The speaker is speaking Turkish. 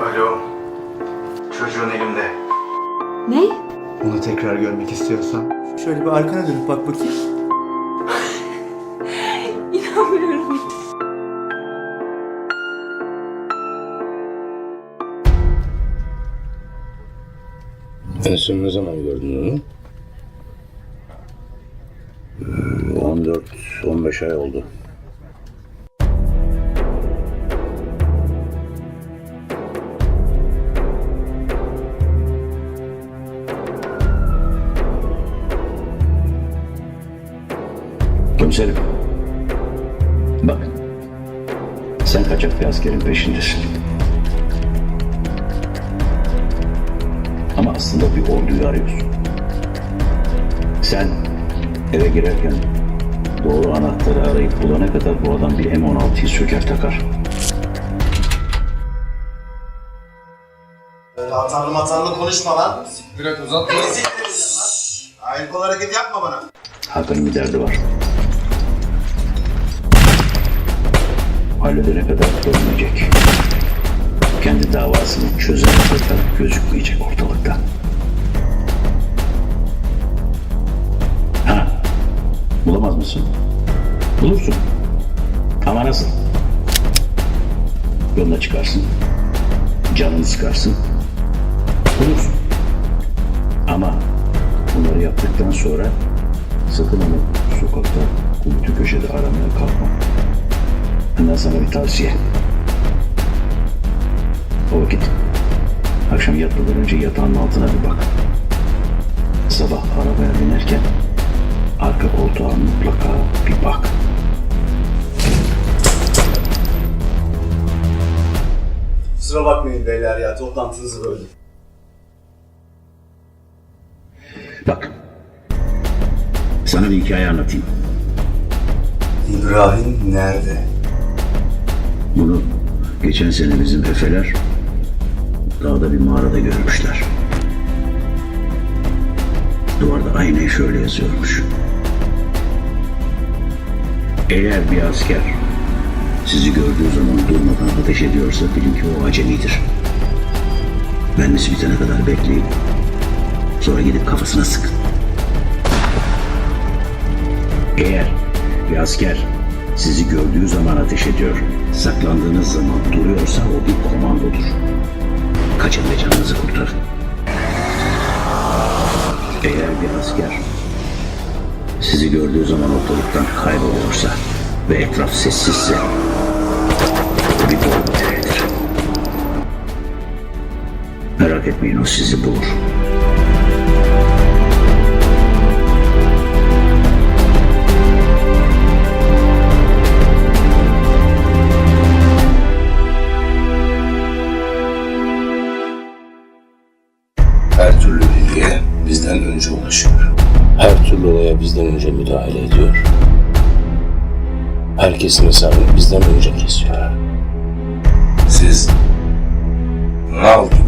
Alo. Çocuğun elimde. Ne? Onu tekrar görmek istiyorsan. Şöyle bir arkana dönüp bak bakayım. İnanmıyorum. En son ne zaman gördün onu? Hmm, 14-15 ay oldu. Komiserim. Bak. Sen kaçak bir askerin peşindesin. Ama aslında bir orduyu arıyorsun. Sen eve girerken doğru anahtarı arayıp bulana kadar bu adam bir M16'yı söker takar. Atarlı matarlı konuşma lan. Bırak uzatma. Misin lan? Hareket yapma bana. Hakan'ın bir derdi var. Halledene kadar ölmeyecek. Kendi davasını çözene kadar gözükmeyecek ortalıkta. Ha, bulamaz mısın? Bulursun. Ama nasıl? Yoluna çıkarsın. Canını sıkarsın. Bulursun. Ama bunları yaptıktan sonra sakın onu sokakta, kuytu köşede aramaya kalkma. Benden sana bir tavsiye. O vakit akşam yatmadan önce yatağın altına bir bak. Sabah arabaya binerken arka koltuğa mutlaka bir bak. Kusura bakmayın beyler ya toplantınızı böldüm. Bak. Sana bir hikaye anlatayım. İbrahim nerede? Bunu geçen sene bizim Efe'ler dağda bir mağarada görmüşler. Duvarda aynen şöyle yazıyormuş. Eğer bir asker sizi gördüğü zaman durmadan ateş ediyorsa bilin ki o acemidir. Mermisi bitene kadar bekleyin. Sonra gidip kafasına sıkın. Eğer bir asker sizi gördüğü zaman ateş ediyor, saklandığınız zaman duruyorsa o bir komandodur. Kaçın ve canınızı kurtarın. Eğer bir asker sizi gördüğü zaman ortalıktan kayboluyorsa ve etraf sessizse bir bomba. Merak etmeyin o sizi bulur. Her türlü bilgiye bizden önce ulaşıyor. Her türlü olaya bizden önce müdahale ediyor. Herkesin hesabını bizden önce kesiyor. Siz gibi